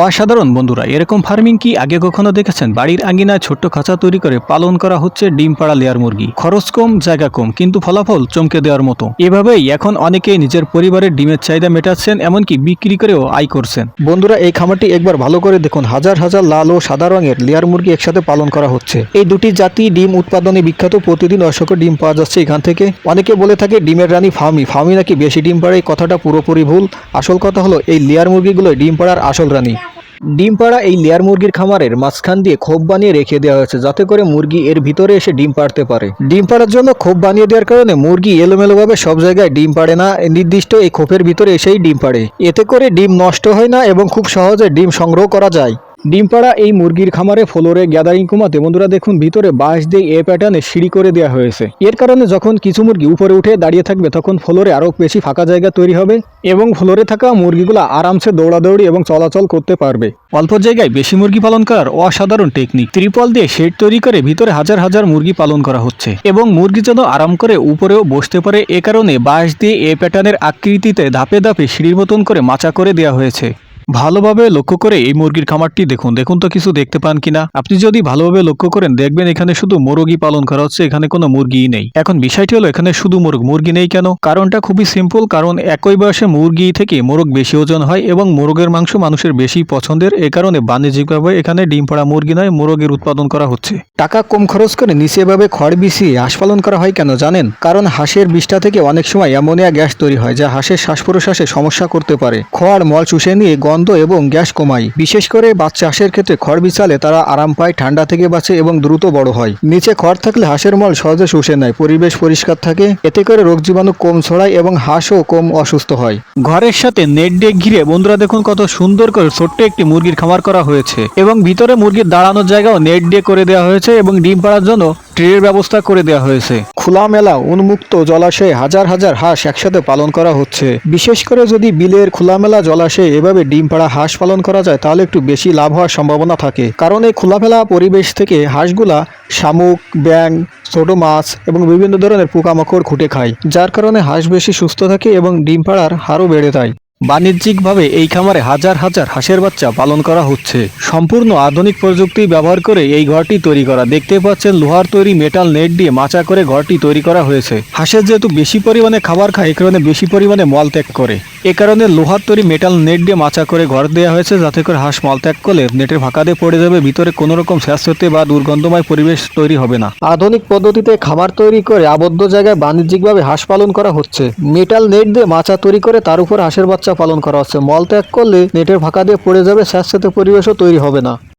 অসাধারণ বন্ধুরা, এরকম ফার্মিং কি আগে কখনো দেখেছেন? বাড়ির আঙ্গিনায় ছোট্ট খাঁচা তৈরি করে পালন করা হচ্ছে ডিম পাড়া লেয়ার মুরগি। খরচ কম, জায়গা কম, কিন্তু ফলাফল চমকে দেওয়ার মতো। এভাবেই এখন অনেকেই নিজের পরিবারের ডিমের চাহিদা মেটাচ্ছেন, এমনকি বিক্রি করেও আয় করছেন। বন্ধুরা, এই খামারটি একবার ভালো করে দেখুন। হাজার হাজার লাল ও সাদা রঙের লেয়ার মুরগি একসাথে পালন করা হচ্ছে। এই দুটি জাতি ডিম উৎপাদনে বিখ্যাত। প্রতিদিন অসংখ্য ডিম পাওয়া যাচ্ছে এখান থেকে। অনেকে বলে থাকে, ডিমের রানী ফার্মি ফার্মি নাকি বেশি ডিম পাড়ে? কথাটা পুরোপুরি ভুল। আসল কথা হলো, এই লেয়ার মুরগিগুলো ডিম পাড়ার আসল রানী। ডিম পাড়া এই লেয়ার মুরগির খামারের মাঝখান দিয়ে খোপ বানিয়ে রেখে দেওয়া হয়েছে, যাতে করে মুরগি এর ভিতরে এসে ডিম পাড়তে পারে। ডিম পাড়ার জন্য খোপ বানিয়ে দেওয়ার কারণে মুরগি এলোমেলোভাবে সব জায়গায় ডিম পাড়ে না নির্দিষ্ট এই খোপের ভিতরে এসেই ডিম পাড়ে। এতে করে ডিম নষ্ট হয় না এবং খুব সহজে ডিম সংগ্রহ করা যায়। ডিম পাড়া এই মুরগির খামারে ফ্লোরে গ্যাদারিং কমাতে বন্ধুরা দেখুন, ভিতরে বাঁশ দিয়ে এ প্যাটার্নে সিঁড়ি করে দেওয়া হয়েছে। এর কারণে যখন কিছু মুরগি উপরে উঠে দাঁড়িয়ে থাকবে, তখন ফ্লোরে আরও বেশি ফাঁকা জায়গা তৈরি হবে এবং ফ্লোরে থাকা মুরগিগুলো আরামসে দৌড়াদৌড়ি এবং চলাচল করতে পারবে। অল্প জায়গায় বেশি মুরগি পালন করার অসাধারণ টেকনিক ত্রিপল দিয়ে শেড তৈরি করে ভিতরে হাজার হাজার মুরগি পালন করা হচ্ছে এবং মুরগি যেন আরাম করে উপরেও বসতে পারে, এ কারণে বাঁশ দিয়ে এ প্যাটার্নের আকৃতিতে ধাপে ধাপে সিঁড়ির মতন করে মাচা করে দেওয়া হয়েছে। ভালোভাবে লক্ষ্য করে এই মুরগির খামারটি দেখুন। দেখুন তো কিছু দেখতে পান কিনা। আপনি যদি ভালোভাবে লক্ষ্য করেন, দেখবেন এখানে শুধু মুরগি পালন করা হচ্ছে, এখানে কোনো মুরগিই নেই। এখন বিষয়টি হলো, এখানে শুধু মুরগ মুরগি নেই কেন? কারণটা খুবই সিম্পল কারণ একই বয়সে মুরগি থেকে মোরগ বেশি ওজন হয় এবং মোরগের মাংস মানুষের বেশি পছন্দের। এ কারণে বাণিজ্যিকভাবে এখানে ডিম পাড়া মুরগি নয়, মোরগের উৎপাদন করা হচ্ছে। টাকা কম খরচ করে নিচে এভাবে খড় বিছিয়ে হাঁস পালন করা হয় কেন জানেন? কারণ হাঁসের বিষটা থেকে অনেক সময় অ্যামোনিয়া গ্যাস তৈরি হয়, যা হাঁসের শ্বাস প্রশ্বাসে সমস্যা করতে পারে। খড় মল চুষে নিয়ে গন্ধ এবং গ্যাস কমায়। বিশেষ করে বাচ্চা হাঁসের ক্ষেত্রে খড় বিছালে তারা আরাম পায়, ঠান্ডা থেকে বাঁচে এবং দ্রুত বড় হয়। নিচে খড় থাকলে হাঁসের মল সহজে শুষে নেয়, পরিবেশ পরিষ্কার থাকে। এতে করে রোগ জীবাণু কম ছড়ায় এবং হাঁসও কম অসুস্থ হয়। ঘরের সাথে নেট ডেক ঘিরে বন্ধুরা দেখুন কত সুন্দর করে ছোট্ট একটি মুরগির খামার করা হয়েছে। এবং ভিতরে মুরগির দাঁড়ানোর জায়গাও নেট দিয়ে করে দেওয়া হয়েছে এবং ডিম পাড়ার জন্য ট্রের ব্যবস্থা করে দেওয়া হয়েছে। খোলামেলা উন্মুক্ত জলাশয়ে হাজার হাজার হাঁস একসাথে পালন করা হচ্ছে। বিশেষ করে যদি বিলের খোলামেলা জলাশয়ে এভাবে ডিম পাড়া হাঁস পালন করা যায়, তাহলে একটু বেশি লাভ হওয়ার সম্ভাবনা থাকে। কারণ এই খোলামেলা পরিবেশ থেকে হাঁসগুলা শামুক, ব্যাং, ছোট মাছ এবং বিভিন্ন ধরনের পোকামাকড় খুঁটে খায়, যার কারণে হাঁস বেশি সুস্থ থাকে এবং ডিম পাড়ার হারও বেড়ে যায়। বাণিজ্যিকভাবে এই খামারে হাজার হাজার হাঁসের বাচ্চা পালন করা হচ্ছে। সম্পূর্ণ আধুনিক প্রযুক্তি ব্যবহার করে এই ঘরটি তৈরি করা। দেখতে পাচ্ছেন লোহার তৈরি মেটাল নেট দিয়ে মাচা করে ঘরটি তৈরি করা হয়েছে। হাঁসের যেহেতু বেশি পরিমাণে খাবার খায়, এ কারণে বেশি পরিমাণে মল ত্যাগ করে। এ কারণে লোহার তৈরি মেটাল নেট দিয়ে মাচা করে ঘর দেওয়া হয়েছে, যাতে করে হাঁস মল ত্যাগ করলে নেটের ফাঁকা দিয়ে পড়ে যাবে, ভিতরে কোনো রকম স্বাস্থ্যতে বা দুর্গন্ধময় পরিবেশ তৈরি হবে না। আধুনিক পদ্ধতিতে খাবার তৈরি করে আবদ্ধ জায়গায় বাণিজ্যিকভাবে হাঁস পালন করা হচ্ছে। মেটাল নেট দিয়ে মাচা তৈরি করে তার উপর হাঁসের বাচ্চা পালন করা হচ্ছে। মল ত্যাগ করলে নেটের ফাঁকা দিয়ে পড়ে যাবে স্বাস্থ্যতে পরিবেশও তৈরি হবে না।